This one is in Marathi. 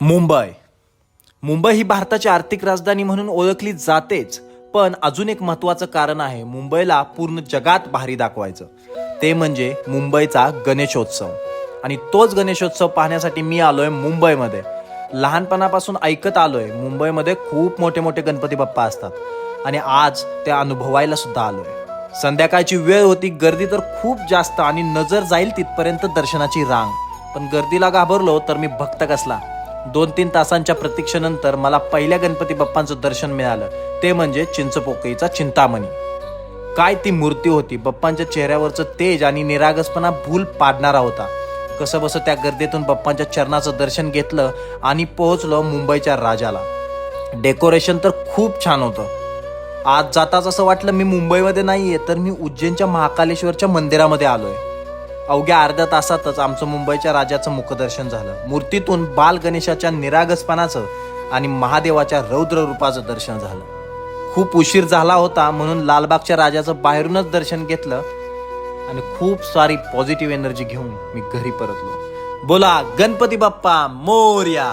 मुंबई. मुंबई ही भारताची आर्थिक राजधानी म्हणून ओळखली जातेच पण अजून एक महत्वाचं कारण आहे मुंबईला पूर्ण जगात भारी दाखवायचं. ते म्हणजे मुंबईचा गणेशोत्सव. आणि तोच गणेशोत्सव पाहण्यासाठी मी आलोय मुंबईमध्ये. लहानपणापासून ऐकत आलोय मुंबईमध्ये खूप मोठे मोठे गणपती बाप्पा असतात. आणि आज ते अनुभवायला सुद्धा आलोय. संध्याकाळची वेळ होती गर्दी तर खूप जास्त आणि नजर जाईल तिथपर्यंत दर्शनाची रांग. पण गर्दीला घाबरलो तर मी भक्त कसला? दोन तीन तासांच्या प्रतीक्षेनंतर मला पहिल्या गणपती बाप्पांचं दर्शन मिळालं. ते म्हणजे चिंचपोकईचा चिंतामणी. काय ती मूर्ती होती? बाप्पांच्या चेहऱ्यावरचं तेज आणि निरागसपणा भूल पाडणारा होता. कसं बसं त्या गर्दीतून बाप्पांच्या चरणाचं दर्शन घेतलं आणि पोहोचलो मुंबईच्या राजाला. डेकोरेशन तर खूप छान होतं. आज जाताच असं वाटलं मी मुंबईमध्ये नाही आहे तर मी उज्जैनच्या महाकालेश्वरच्या मंदिरामध्ये आलो आहे अवघ्या अर्ध्या तासातच आमचं मुंबईच्या राजाचं मुखदर्शन झालं. मूर्तीतून बाल गणेशाच्या निरागसपणाचं आणि महादेवाच्या रौद्र रूपाचं दर्शन झालं. खूप उशीर झाला होता म्हणून लालबागच्या राजाचं बाहेरूनच दर्शन घेतलं आणि खूप सारी पॉझिटिव्ह एनर्जी घेऊन मी घरी परतलो. बोला गणपती बाप्पा मोर्या!